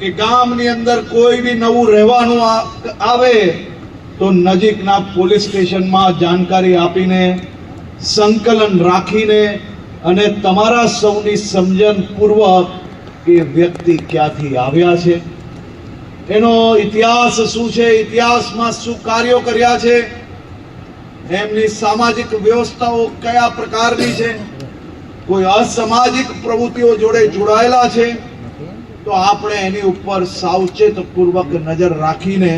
કે ગામની અંદર કોઈ બી નવું રહેવાનું આવે, તો નજીકના પોલીસ સ્ટેશનમાં જાણકારી આપીને, સંકલન રાખીને અને તમારા સૌની સમજણપૂર્વક એ વ્યક્તિ ક્યાંથી આવ્યા છે? એનો ઇતિહાસ શું છે? ઇતિહાસમાં શું કાર્યો કર્યા છે? એમની સામાજિક વ્યવસ્થાઓ કયા પ્રકારની છે? કોઈ અસામાજિક પ્રવૃત્તિઓ જોડે જોડાયેલા છે? તો આપણે એની ઉપર સાવચેત પૂર્વક નજર રાખીને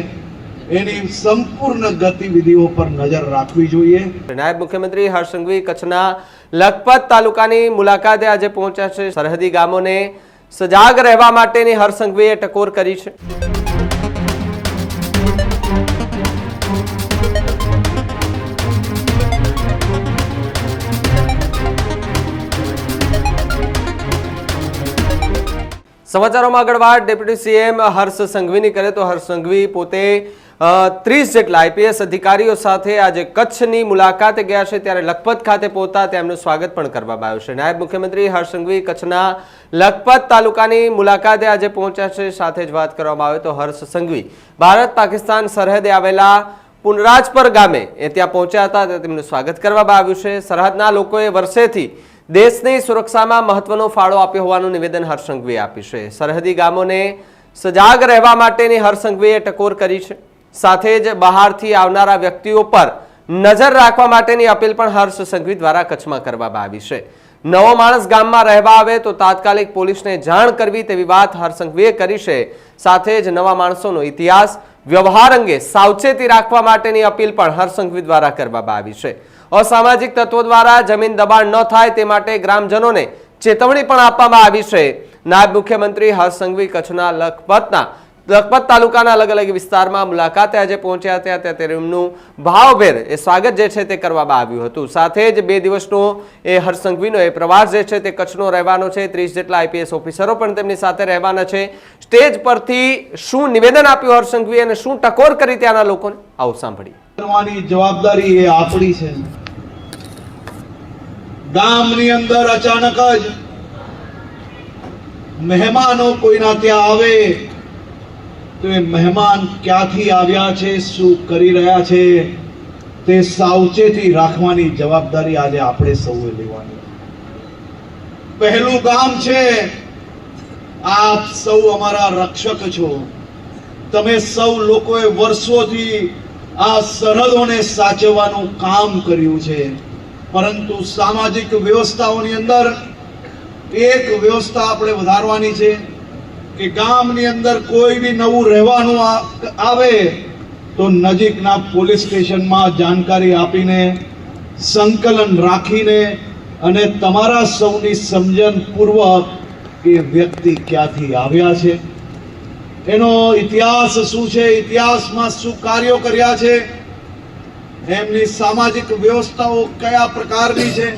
એની સંપૂર્ણ ગતિવિધિઓ પર નજર રાખવી જોઈએ. નાયબ મુખ્યમંત્રી હર્ષ કચ્છના લખપત તાલુકાની મુલાકાતે આજે પહોંચ્યા છે. સરહદી ગામોને સજાગ રહેવા માટેની હર્ષ સંઘવીએ ટકોર કરી છે. સમાચારોમાં આગળ વાત. ડેપ્યુટી સીએમ હર્ષ સંઘવીની કરે તો હર્ષ સંઘવી પોતે ત્રીસ જેટલા આઈપીએસ અધિકારીઓ સાથે આજે કચ્છની મુલાકાતે ગયા છે. ત્યારે લખપત ખાતે પહોંચતા તેમનું સ્વાગત પણ કરવામાં આવ્યું છે. નાયબ મુખ્યમંત્રી હર્ષ સંઘવી કચ્છના લખપત તાલુકાની મુલાકાતે આજે પહોંચ્યા છે. સાથે જ વાત કરવામાં આવે તો હર્ષ સંઘવી ભારત પાકિસ્તાન સરહદે આવેલા પુનરાજપર ગામે એ ત્યાં પહોંચ્યા હતા. તેમનું સ્વાગત કરવામાં આવ્યું છે. સરહદના લોકોએ વર્ષેથી દેશની સુરક્ષામાં મહત્વનો ફાળો આપ્યો હોવાનું નિવેદન હર્ષ સંઘવીએ આપ્યું છે. સરહદી ગામોને સજાગ રહેવા માટેની હર્ષ ટકોર કરી છે. સાથે જ બહારથી આવનારા વ્યક્તિઓ પર નજર રાખવા માટેની અપીલ પણ હર્ષ સંઘવી દ્વારા કચ્છમાં કરવામાં આવી છે. નવો માણસ ગામમાં રહેવા આવે તો તાત્કાલિક પોલીસને જાણ કરવી તેવી વાત હર્ષ સંઘવીએ કરી છે. સાથે જ નવા માણસોનો ઇતિહાસ વ્યવહાર અંગે સાવચેતી રાખવા માટેની અપીલ પણ હરસંઘવી દ્વારા કરવામાં આવી છે. અસામાજિક તત્વો દ્વારા જમીન દબાણ ન થાય તે માટે ગ્રામજનોને ચેતવણી પણ આપવામાં આવી છે. નાયબ મુખ્યમંત્રી હરસંઘવી કચ્છના લખપતના લખપત તાલુકાના અલગ અલગ વિસ્તારમાં મુલાકાતે આજે પહોંચ્યા હતા. ત્યાં તેમનું ભાવભેર એ સ્વાગત જે છે તે કરવામાં આવ્યું હતું. સાથે જ બે દિવસનો એ હરસંઘવીનો એ પ્રવાસ જે છે તે કચ્છનો રહેવાનો છે. ત્રીસ જેટલા આઈપીએસ ઓફિસરો પણ તેમની સાથે રહેવાના છે. સ્ટેજ પરથી શું નિવેદન આપ્યું હરસંઘવી અને શું ટકોર કરી ત્યાંના લોકોને? આવું સાંભળી જવાબદારી એ આપણી છે. ગામની અંદર અચાનક જ મહેમાનો કોઈના ત્યાં આવે તો એ મહેમાન ક્યાંથી આવ્યા છે, શું કરી રહ્યા છે, તે સાવચેતી રાખવાની જવાબદારી આજે આપણે સૌએ લેવાની પહેલું કામ છે, આપ સૌ અમારા રક્ષક છો. તમે સૌ લોકોએ વર્ષોથી આ સરહદોને સાચવવાનું કામ કર્યું છે. પરંતુ સામાજિક વ્યવસ્થાઓની અંદર એક વ્યવસ્થા આપણે વધારવાની છે. કે ગામની અંદર કોઈ બી નવું રહેવાનું આવે, તો નજીકના પોલીસ સ્ટેશનમાં જાણકારી આપીને, સંકલન રાખીને અને તમારા સૌની સમજણ પૂર્વક એ વ્યક્તિ ક્યાંથી આવ્યા છે? એનો ઇતિહાસ શું છે? ઇતિહાસમાં શું કાર્યો કર્યા છે? એમની સામાજિક વ્યવસ્થાઓ કયા પ્રકારની છે?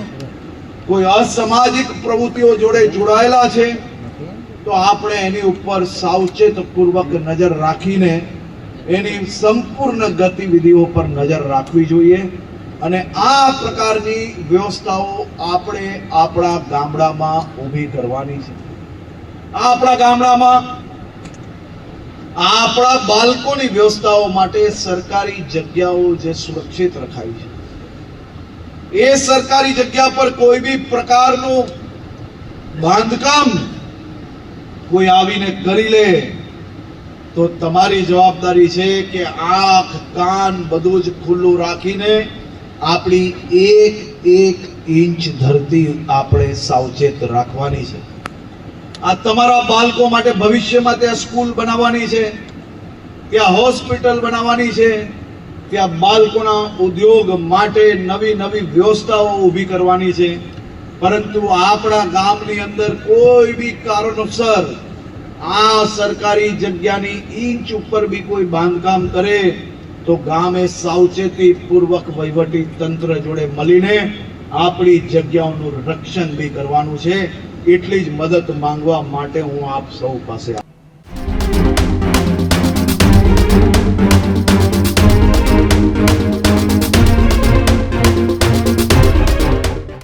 કોઈ અસામાજિક પ્રવૃત્તિઓ જોડે જોડાયેલા છે? તો આપણે એની ઉપર સાવચેતપૂર્વક નજર રાખીને એની સંપૂર્ણ ગતિવિધિઓ પર નજર રાખવી જોઈએ અને આ પ્રકારની વ્યવસ્થાઓ આપણે આપણા ગામડામાં ઊભી કરવાની છે. આપણા ગામડામાં આપણા બાળકોની વ્યવસ્થાઓ માટે સરકારી જગ્યાઓ જે સુરક્ષિત રખાઈ છે. એ સરકારી જગ્યા પર કોઈ બી પ્રકારનું બાંધકામ કોઈ આવીને કરી લે, તો તમારી જવાબદારી છે કે આંખ, કાન બધું જ ખુલ્લું રાખીને આપણી એક એક ઇંચ ધરતી આપણે સાવચેત રાખવાની છે. આ તમારા બાળકો માટે ભવિષ્યમાં ત્યાં સ્કૂલ બનાવવાની છે, ત્યાં હોસ્પિટલ બનાવવાની છે, ત્યાં બાળકોના ઉદ્યોગ માટે નવી નવી વ્યવસ્થાઓ ઊભી કરવાની છે. પરંતુ આપણા ગામની અંદર કોઈ બી કારણોસર આ સરકારી જગ્યાની ઇંચ ઉપર બી કોઈ બાંધકામ કરે, તો ગામે સાવચેતી પૂર્વક વહીવટી તંત્ર જોડે મળીને આપણી જગ્યાઓનું રક્ષણ બી કરવાનું છે. એટલી જ મદદ માંગવા માટે હું આપ સૌ પાસે